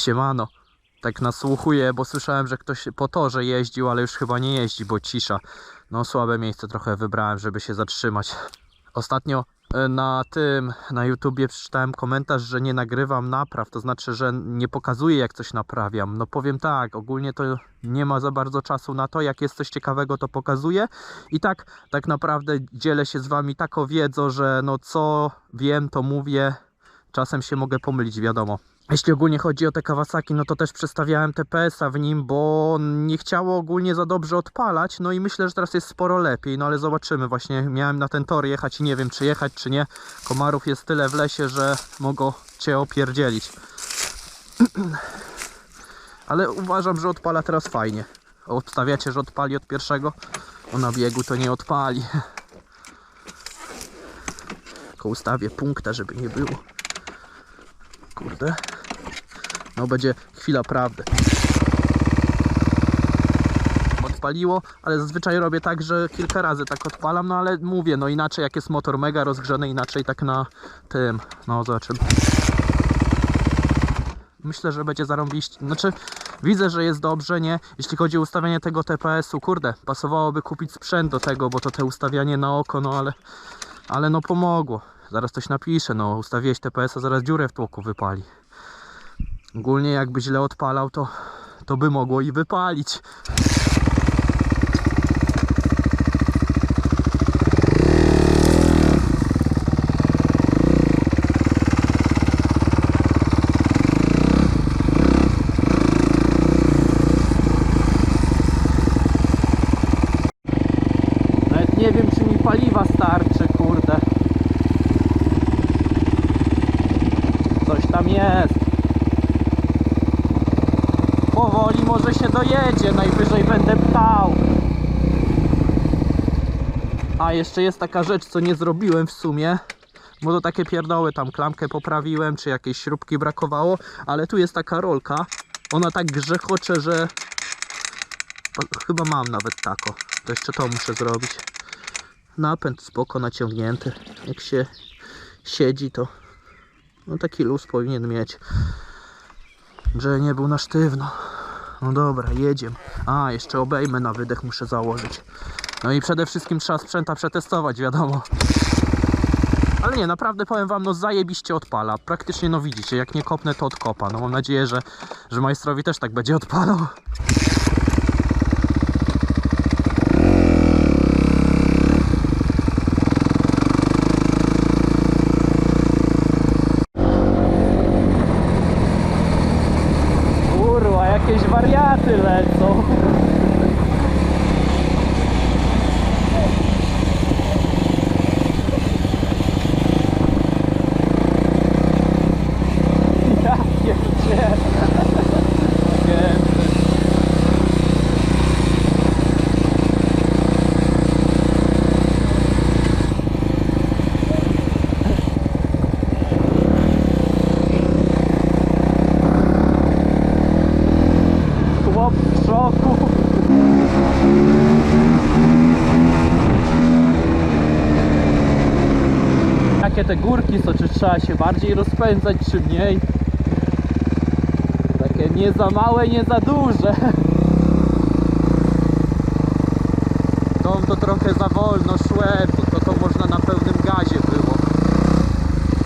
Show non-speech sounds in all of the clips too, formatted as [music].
Siemano. Tak nasłuchuję, bo słyszałem, że ktoś po torze jeździł, ale już chyba nie jeździ, bo cisza. No słabe miejsce trochę wybrałem, żeby się zatrzymać. Ostatnio e, na tym, na YouTubie przeczytałem komentarz, że nie nagrywam napraw, to znaczy, że nie pokazuję jak coś naprawiam. No powiem tak, ogólnie to nie ma za bardzo czasu na to, jak jest coś ciekawego to pokazuję. I tak, tak naprawdę dzielę się z wami taką wiedzą, że no co wiem to mówię, czasem się mogę pomylić, wiadomo. Jeśli ogólnie chodzi o te Kawasaki, no to też przestawiałem TPS-a w nim, bo nie chciało ogólnie za dobrze odpalać, no i myślę, że teraz jest sporo lepiej, no ale zobaczymy, właśnie miałem na ten tor jechać i nie wiem czy jechać czy nie. Komarów jest tyle w lesie, że mogą cię opierdzielić. [clears throat] Ale uważam, że odpala teraz fajnie. Obstawiacie, że odpali od pierwszego? O na biegu to nie odpali. [laughs] Tylko ustawię punkta, żeby nie było. Kurde. No będzie chwila prawdy. Odpaliło, ale zazwyczaj robię tak, że kilka razy tak odpalam, no ale mówię, no inaczej jak jest motor mega rozgrzany, inaczej tak na tym, no zobaczymy. Myślę, że będzie zarąbiście, znaczy widzę, że jest dobrze, nie? Jeśli chodzi o ustawianie tego TPS-u, kurde, pasowałoby kupić sprzęt do tego, bo to te ustawianie na oko, no ale, ale no pomogło. Zaraz coś napisze, no ustawiłeś TPS-a, zaraz dziurę w tłoku wypali. Ogólnie jakby źle odpalał, to, to by mogło i wypalić. Nawet nie wiem, czy mi paliwa starczy, kurde. Coś tam jest. Powoli może się dojedzie, najwyżej będę ptał. A jeszcze jest taka rzecz, co nie zrobiłem w sumie. Bo to takie pierdoły, tam klamkę poprawiłem, czy jakieś śrubki brakowało, ale tu jest taka rolka. Ona tak grzechocze, że chyba mam nawet tako. To jeszcze to muszę zrobić. Napęd spoko naciągnięty. Jak się siedzi, to no taki luz powinien mieć. Że nie był na sztywno. No dobra, jedziemy. A, jeszcze obejmę na wydech muszę założyć. No i przede wszystkim trzeba sprzęta przetestować, wiadomo. Ale nie, naprawdę powiem wam, no zajebiście odpala. Praktycznie, no widzicie, jak nie kopnę, to odkopa. No mam nadzieję, że, że majstrowi też tak będzie odpalał. Te górki są, czy trzeba się bardziej rozpędzać, czy mniej? Takie nie za małe, nie za duże. Tą to trochę za wolno szłem, to, to, to można na pełnym gazie było.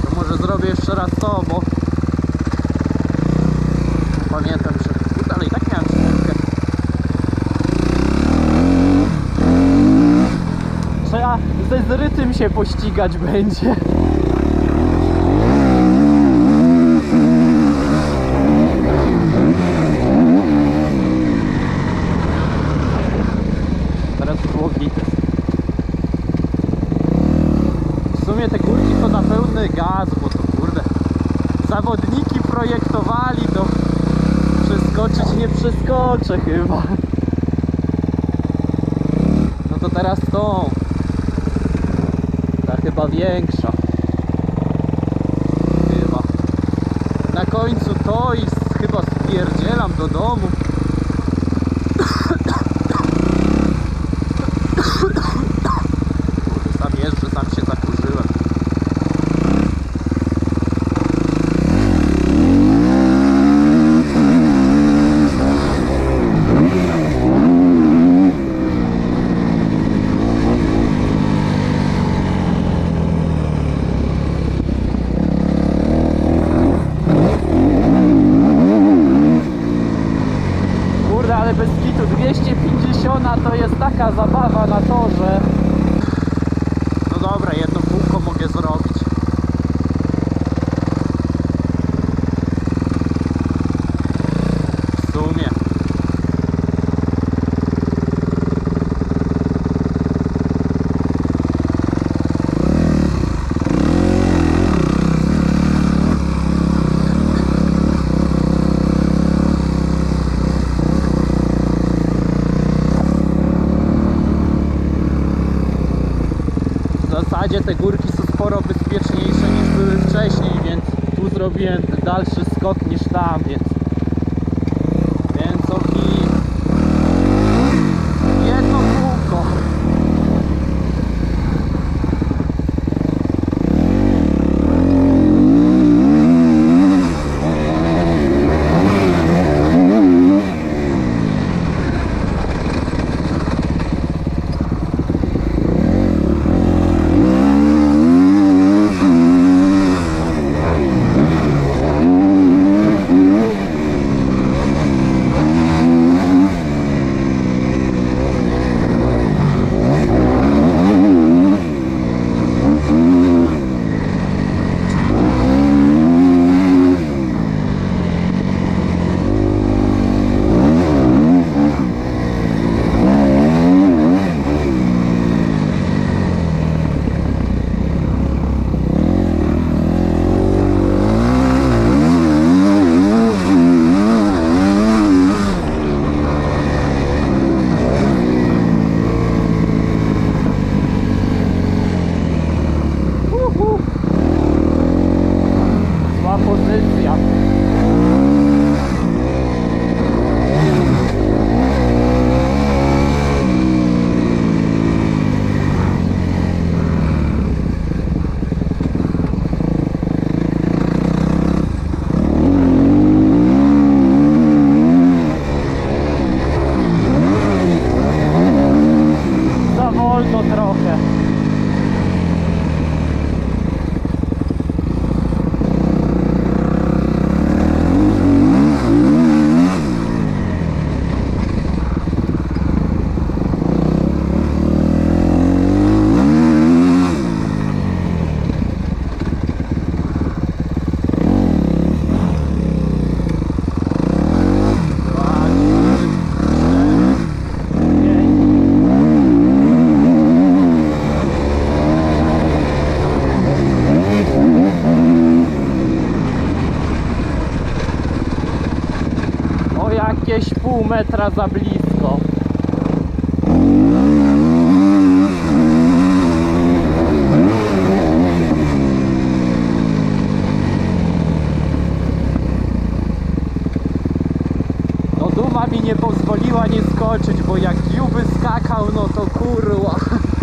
To może zrobię jeszcze raz to, bo pamiętam, że i tak miałem czwórkę. Trzeba ze zrytym się pościgać będzie. Teraz było git. W sumie te górki to na pełny gaz, bo to kurde. Zawodniki projektowali to przeskoczyć nie przeskoczę chyba. No to teraz tą. Ta chyba większa. Chyba. Na końcu to i chyba spierdzielam do domu. Taka zabawa na torze. No dobra, jedno kółko mogę zrobić. W sumie. Zasadzie te górki są sporo bezpieczniejsze niż były wcześniej, więc tu zrobiłem dalszy skok niż tam, więc wolno metra za blisko. No duma mi nie pozwoliła nie skoczyć, bo jak Juby skakał, no to kurwa. [laughs]